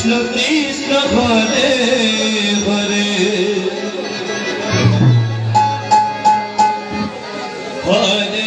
Krishna Krishna Hare Hare Hare